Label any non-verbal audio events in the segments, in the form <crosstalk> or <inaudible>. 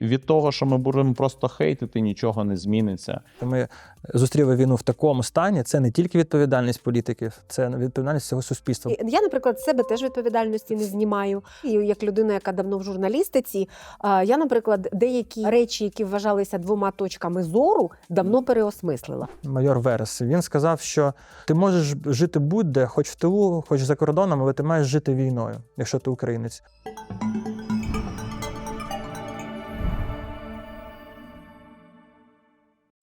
Від того, що ми будемо просто хейтити, нічого не зміниться. Ми зустріли війну в такому стані. Це не тільки відповідальність політиків, це відповідальність всього суспільства. Я, наприклад, себе теж відповідальності не знімаю. І як людина, яка давно в журналістиці, я, наприклад, деякі речі, які вважалися двома точками зору, давно переосмислила. Майор Верес він сказав, що ти можеш жити будь-де, хоч в тилу, хоч за кордоном, але ти маєш жити війною, якщо ти українець.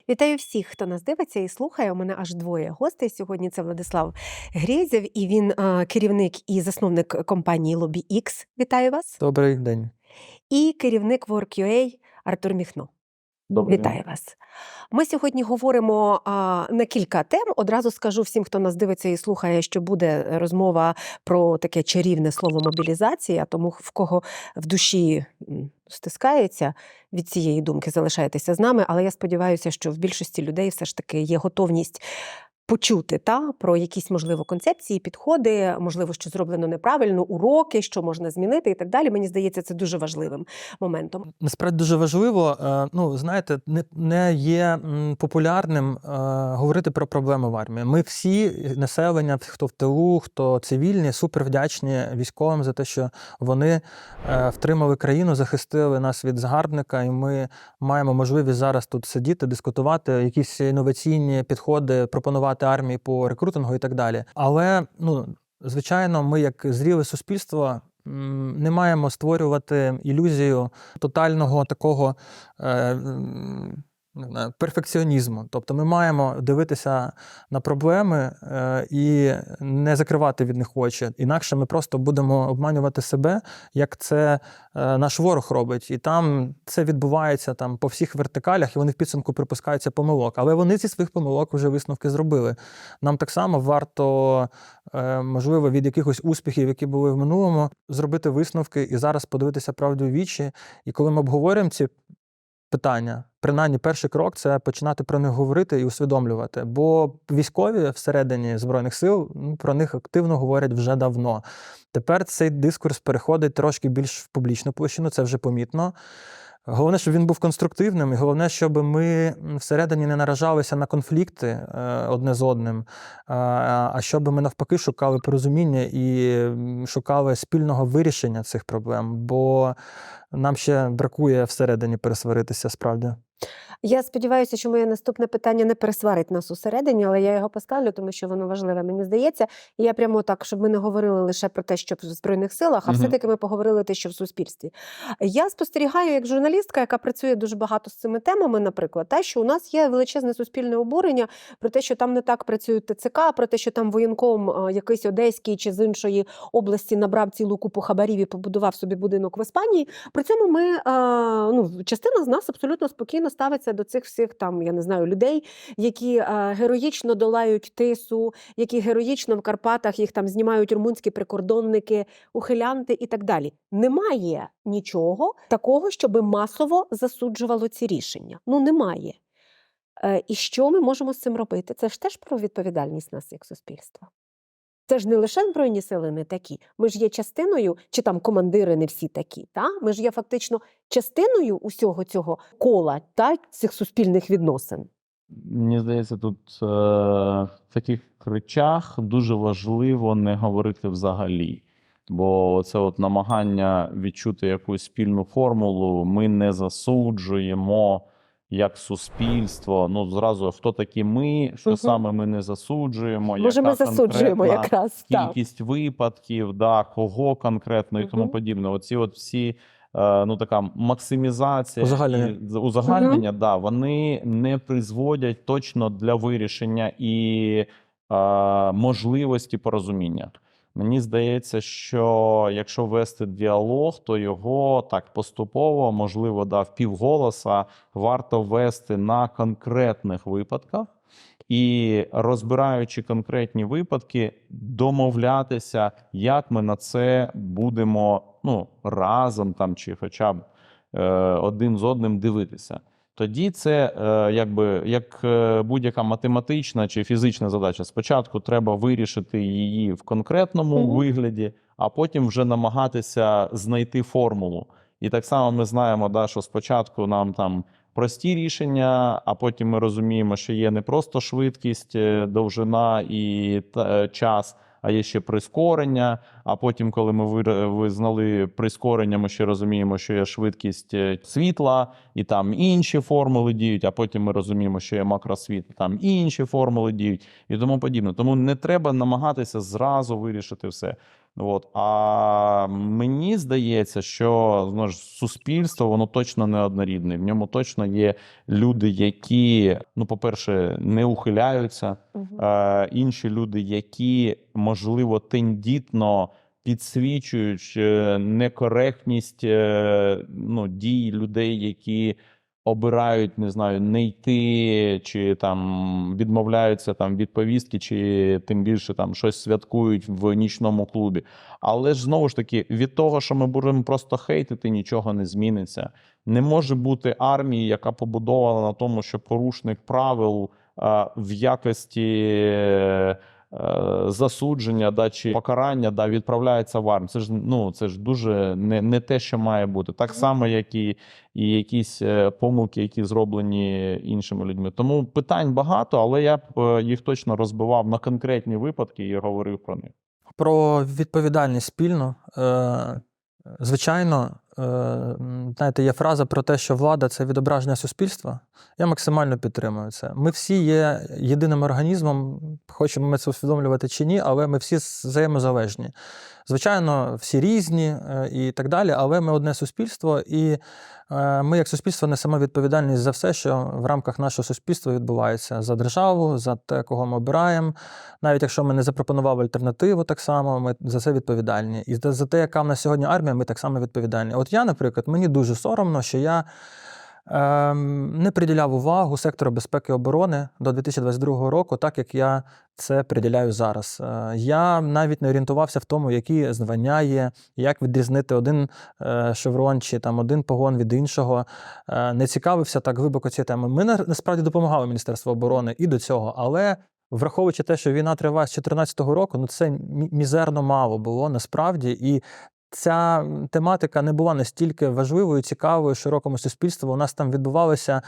Вітаю всіх, хто нас дивиться і слухає. У мене аж двоє гостей. Сьогодні це Владислав Грєзєв, і він керівник і засновник компанії LobbyX. Вітаю вас. Добрий день. І керівник WorkUA Артур Міхно. Добре. Вітаю вас. Ми сьогодні говоримо а, на кілька тем. Одразу скажу всім, хто нас дивиться і слухає, що буде розмова про таке чарівне слово мобілізація. Тому в кого в душі стискається від цієї думки, залишайтеся з нами. Але я сподіваюся, що в більшості людей все ж таки є готовність. Почути та про якісь можливо концепції, підходи, можливо, що зроблено неправильно, уроки, що можна змінити, і так далі. Мені здається, це дуже важливим моментом. Насправді дуже важливо, е, ну знаєте, не, не є популярним е, говорити про проблеми в армії. Ми всі населення, хто в тилу, хто цивільні, супер вдячні військовим за те, що вони е, втримали країну, захистили нас від загарбника, і ми маємо можливість зараз тут сидіти, дискутувати, якісь інноваційні підходи, пропонувати армії по рекрутингу і так далі. Але ну звичайно, ми, як зріле суспільство, не маємо створювати ілюзію тотального такого е, перфекціонізму. Тобто ми маємо дивитися на проблеми е, і не закривати від них очі. Інакше ми просто будемо обманювати себе, як це е, наш ворог робить. І там це відбувається там по всіх вертикалях, і вони в підсумку припускаються помилок. Але вони зі своїх помилок вже висновки зробили. Нам так само варто, е, можливо, від якихось успіхів, які були в минулому, зробити висновки і зараз подивитися правду в вічі. І коли ми обговорюємо ці питання, принаймні перший крок це починати про них говорити і усвідомлювати. Бо військові всередині збройних сил ну, про них активно говорять вже давно. Тепер цей дискурс переходить трошки більш в публічну площину, це вже помітно. Головне, щоб він був конструктивним, і головне, щоб ми всередині не наражалися на конфлікти е, одне з одним, а, а щоб ми навпаки шукали порозуміння і шукали спільного вирішення цих проблем. Бо нам ще бракує всередині пересваритися справді. Я сподіваюся, що моє наступне питання не пересварить нас усередині, але я його поставлю, тому що воно важливе, мені здається. І я прямо так, щоб ми не говорили лише про те, що в Збройних силах, а Мгм. все-таки ми поговорили те, що в суспільстві. Я спостерігаю як журналістка, яка працює дуже багато з цими темами, наприклад, та, що у нас є величезне суспільне обурення про те, що там не так працюють ТЦК, про те, що там воєнком якийсь одеський чи з іншої області набрав цілу купу хабарів і побудував собі будинок в Іспанії. При цьому ми ну, частина з нас абсолютно спокійно ставиться до цих всіх там, я не знаю, людей, які а, героїчно долають тису, які героїчно в Карпатах їх там знімають румунські прикордонники, ухилянти і так далі. Немає нічого такого, щоб масово засуджувало ці рішення. Ну немає. Е, І що ми можемо з цим робити? Це ж теж про відповідальність нас як суспільства. Це ж не лише збройні сили не такі. Ми ж є частиною, чи там командири не всі такі. Та? Ми ж є фактично частиною усього цього кола та цих суспільних відносин. Мені здається, тут е, в таких речах дуже важливо не говорити взагалі. Бо це от намагання відчути якусь спільну формулу, ми не засуджуємо як суспільство. Ну, зразу хто такі ми, що Мгм. саме ми не засуджуємо, Може, ми засуджуємо якраз так. кількість випадків, да, кого конкретно і тому подібне. Оці от всі. е, Ну, така максимізація Узагальнення. узагальнення, да, вони не призводять точно для вирішення і е, можливості порозуміння. Мені здається, що якщо вести діалог, то його так поступово, можливо, да, в півголоса варто вести на конкретних випадках і розбираючи конкретні випадки, домовлятися, як ми на це будемо ну, разом там, чи хоча б е, один з одним дивитися. Тоді це е, якби як е, будь-яка математична чи фізична задача. Спочатку треба вирішити її в конкретному Мгм. вигляді, а потім вже намагатися знайти формулу. І так само ми знаємо, да, що спочатку нам там прості рішення, а потім ми розуміємо, що є не просто швидкість, е, довжина і та- час, а є ще прискорення. А потім, коли ми визнали прискорення, ми ще розуміємо, що є швидкість е, світла, і там інші формули діють. А потім ми розуміємо, що є макросвіт, там інші формули діють і тому подібне. Тому не треба намагатися зразу вирішити все. От. А мені здається, що знову ж, суспільство воно точно не однорідне. В ньому точно є люди, які, ну, по-перше, не ухиляються, Мгм. е, інші люди, які, можливо, тендітно підсвічують е, некоректність е, ну, дій людей, які обирають, не знаю, не йти, чи там відмовляються там від повістки, чи тим більше там щось святкують в нічному клубі. Але ж знову ж таки, від того, що ми будемо просто хейтити, нічого не зміниться. Не може бути армії, яка побудована на тому, що порушник правил в якості засудження да, чи покарання да, відправляється в армію. Це ж ну це ж дуже не, не те, що має бути. Так само, як і, і якісь е, помилки, які зроблені іншими людьми. Тому питань багато, але я б е, їх точно розбивав на конкретні випадки і говорив про них. Про відповідальність спільну. Е, звичайно, знаєте, є фраза про те, що влада це відображення суспільства. Я максимально підтримую це. Ми всі є єдиним організмом, хочемо ми це усвідомлювати чи ні, але ми всі взаємозалежні. Звичайно, всі різні е, і так далі, але ми одне суспільство, і е, ми, як суспільство, несемо відповідальність за все, що в рамках нашого суспільства відбувається за державу, за те, кого ми обираємо. Навіть якщо ми не запропонували альтернативу, так само ми за це відповідальні. І за те, яка в нас сьогодні армія, ми так само відповідальні. От я, наприклад, мені дуже соромно, що я. Ем, не приділяв увагу сектору безпеки і оборони до 2022 року, так як я це приділяю зараз. Е, Я навіть не орієнтувався в тому, які звання є, як відрізнити один е, шеврон чи там один погон від іншого. Е, Не цікавився так глибоко цією темою. Ми насправді допомагали Міністерству оборони і до цього, але. Враховуючи те, що війна триває з 2014 року, ну це мізерно мало було насправді, і ця тематика не була настільки важливою, цікавою широкому суспільству. У нас там відбувалися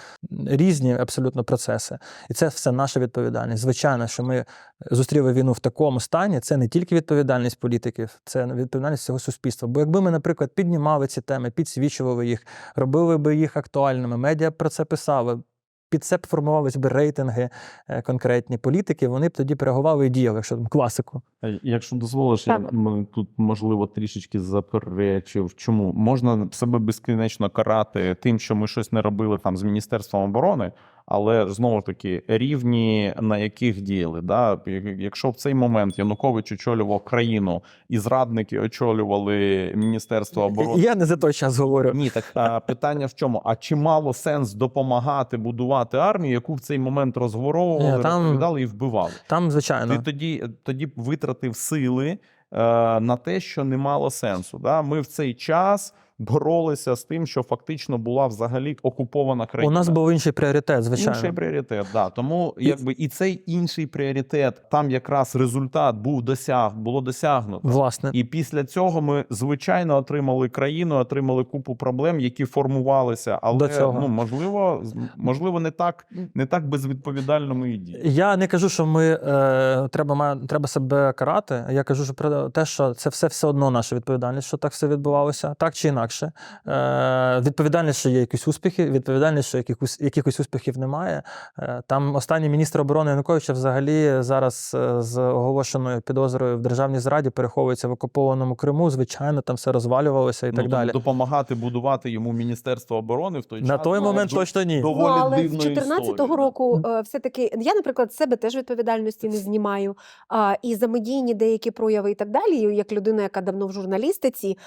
різні абсолютно процеси, і це все наша відповідальність. Звичайно, що ми зустріли війну в такому стані. Це не тільки відповідальність політиків, це відповідальність всього суспільства. Бо якби ми, наприклад, піднімали ці теми, підсвічували їх, робили би їх актуальними, медіа про це писали. Під це б формувалися б рейтинги е, конкретні політики, вони б тоді реагували і діяли, якщо там класику. Е, Якщо дозволиш, я Так. я тут можливо трішечки заперечив. Чому можна себе безкінечно карати тим, що ми щось не робили там з міністерством оборони, але знову ж таки рівні на яких діяли. Да? Якщо в цей момент Янукович очолював країну і зрадники очолювали міністерство оборони. Я не за той час говорю. Ні, так а, питання в чому? А чи мало сенс допомагати будувати армію, яку в цей момент розворовували, Ні, там- розповідали і вбивали? Там, звичайно, Ти тоді, тоді витратив сили е, на те, що не мало сенсу. Да? Ми в цей час боролися з тим, що фактично була взагалі окупована країна. у нас був інший пріоритет, звичайно. Інший пріоритет, да. Тому якби і цей інший пріоритет, там якраз результат був досяг, було досягнуто. Власне, І після цього ми звичайно отримали країну, отримали купу проблем, які формувалися. Але До цього. ну можливо, можливо, не так не так безвідповідально ми і діяли. Я не кажу, що ми е, треба, треба себе карати. Я кажу, що про те, що це все все одно наша відповідальність, що так все відбувалося, так чи інакше. Е, відповідальність, що є якісь успіхи, відповідальність, що якихось, якихось успіхів немає. Е, там останній міністр оборони Януковича взагалі зараз е, з оголошеною підозрою в державній зраді переховується в окупованому Криму. Звичайно, там все розвалювалося і так Ну, далі. Допомагати будувати йому міністерство оборони в той На час. той ну, момент ду- точно ні. доволі Ну, але з дивна 14-го року е, все-таки я, наприклад, себе теж відповідальності не знімаю. А, і за медійні деякі прояви і так далі. Як людина, яка давно в журналістиці,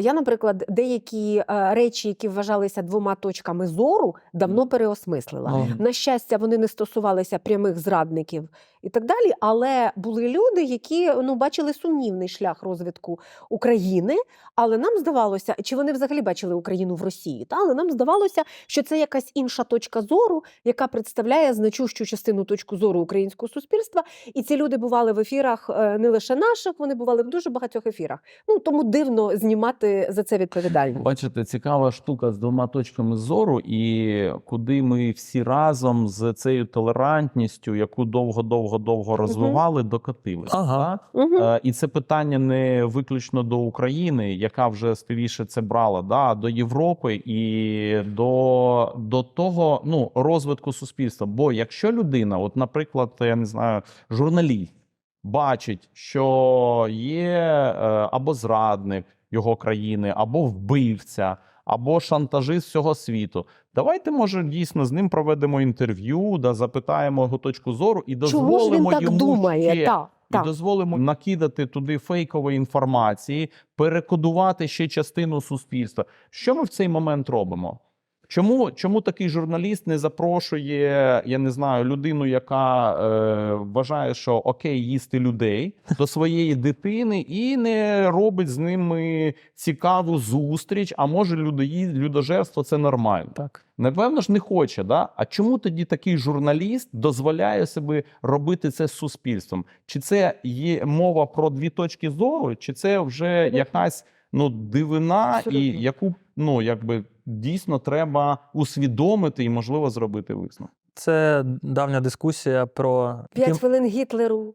я, наприклад, деякі е, речі, які вважалися двома точками зору, давно переосмислила. На щастя, вони не стосувалися прямих зрадників і так далі. Але були люди, які ну бачили сумнівний шлях розвитку України. Але нам здавалося, чи вони взагалі бачили Україну в Росії? Та але нам здавалося, що це якась інша точка зору, яка представляє значущу частину точку зору українського суспільства. І ці люди бували в ефірах е, не лише наших, вони бували в дуже багатьох ефірах. Ну тому дивно знімати за це відповідальність. Відповідальність. Бачите, цікава штука з двома точками зору, і куди ми всі разом з цією толерантністю, яку довго-довго-довго розвивали, докотилися. Ага. Мгм. Е, І це питання не виключно до України, яка вже скоріше це брала, да, а до Європи і до, до того ну, розвитку суспільства. Бо якщо людина, от, наприклад, я не знаю, журналіст бачить, що є е, або зрадник його країни, або вбивця, або шантажист всього світу. Давайте, може, дійсно з ним проведемо інтерв'ю, да, запитаємо його точку зору і Чому ж він дозволимо так йому думає? ще Так, і дозволимо накидати туди фейкової інформації, перекодувати ще частину суспільства. Що ми в цей момент робимо? Чому, чому такий журналіст не запрошує, я не знаю, людину, яка е, вважає, що окей, їсти людей <laughs> до своєї дитини, і не робить з ними цікаву зустріч? А може, людої, людожерство це нормально? Так. Напевно ж не хоче, да? А чому тоді такий журналіст дозволяє собі робити це з суспільством? Чи це є мова про дві точки зору, чи це вже якась ну дивина, Абсолютно. і яку ну якби дійсно треба усвідомити і можливо зробити висновок? Це давня дискусія про П'ять ким, хвилин Гітлеру,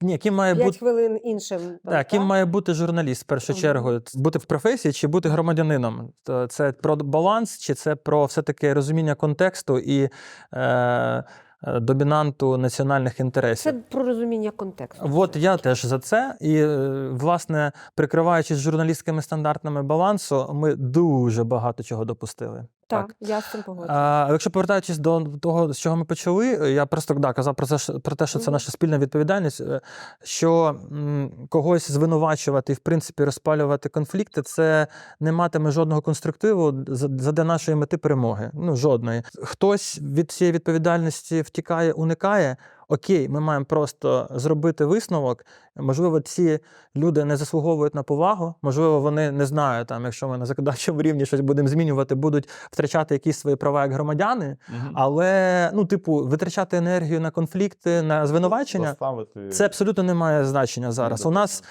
ні, ким має п'ять бути. хвилин іншим. там, Так, ким має бути журналіст в першу чергу? Бути в професії чи бути громадянином? То це про баланс, чи це про все-таки розуміння контексту і е, домінанту національних інтересів? Це про розуміння контексту. От я теж за це. І, е, власне, прикриваючись журналістськими стандартами балансу, ми дуже багато чого допустили. Так, я з цим погоджуюся. Якщо повертаючись до того, з чого ми почали, я просто да, казав про це, про те, що це наша спільна відповідальність, е, що м, когось звинувачувати і, в принципі, розпалювати конфлікти, це не матиме жодного конструктиву за- задля нашої мети перемоги. Ну, жодної. Хтось від цієї відповідальності втікає, уникає. Окей, ми маємо просто зробити висновок. Можливо, ці люди не заслуговують на повагу. Можливо, вони не знають, там, якщо ми на законодавчому рівні щось будемо змінювати, будуть втрачати якісь свої права як громадяни. Але, ну, типу, витрачати енергію на конфлікти, на звинувачення, Доставити... це абсолютно не має значення зараз. У нас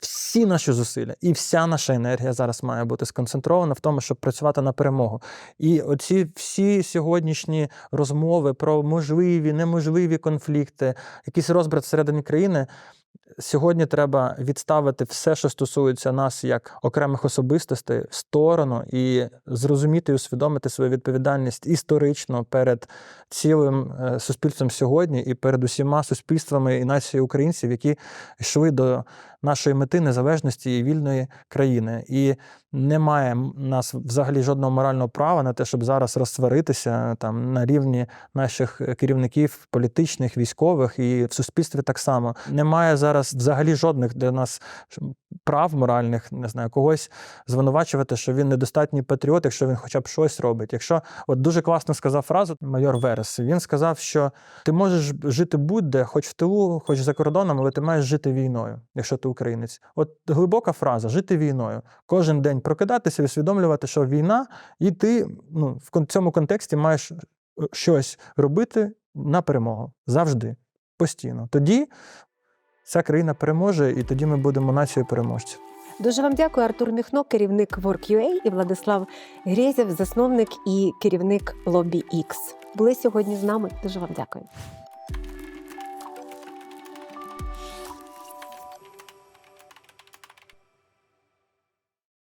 всі наші зусилля і вся наша енергія зараз має бути сконцентрована в тому, щоб працювати на перемогу. І оці всі сьогоднішні розмови про можливі, неможливі конфлікти, якийсь розбрат всередині країни. Сьогодні треба відставити все, що стосується нас як окремих особистостей, в сторону і зрозуміти і усвідомити свою відповідальність історично перед цілим е, суспільством сьогодні і перед усіма суспільствами і нацією українців, які йшли до нашої мети незалежності і вільної країни. І немає м- нас взагалі жодного морального права на те, щоб зараз розсваритися там на рівні наших е, керівників політичних, військових і в суспільстві так само. Немає зараз взагалі жодних для нас прав моральних, не знаю, когось звинувачувати, що він недостатній патріот, якщо він хоча б щось робить. Якщо от дуже класно сказав фразу майор Верес, він сказав, що ти можеш жити будь-де, хоч в тилу, хоч за кордоном, але ти маєш жити війною, якщо ти українець. От глибока фраза жити війною. Кожен день прокидатися усвідомлювати, що війна, і ти ну, в цьому контексті маєш е, щось робити на перемогу завжди, постійно. Тоді ця країна переможе, і тоді ми будемо нацією переможців. Дуже вам дякую, Артур Міхно, керівник WorkUA і Владислав Грєзєв, засновник і керівник Lobby X. Були сьогодні з нами. Дуже вам дякую.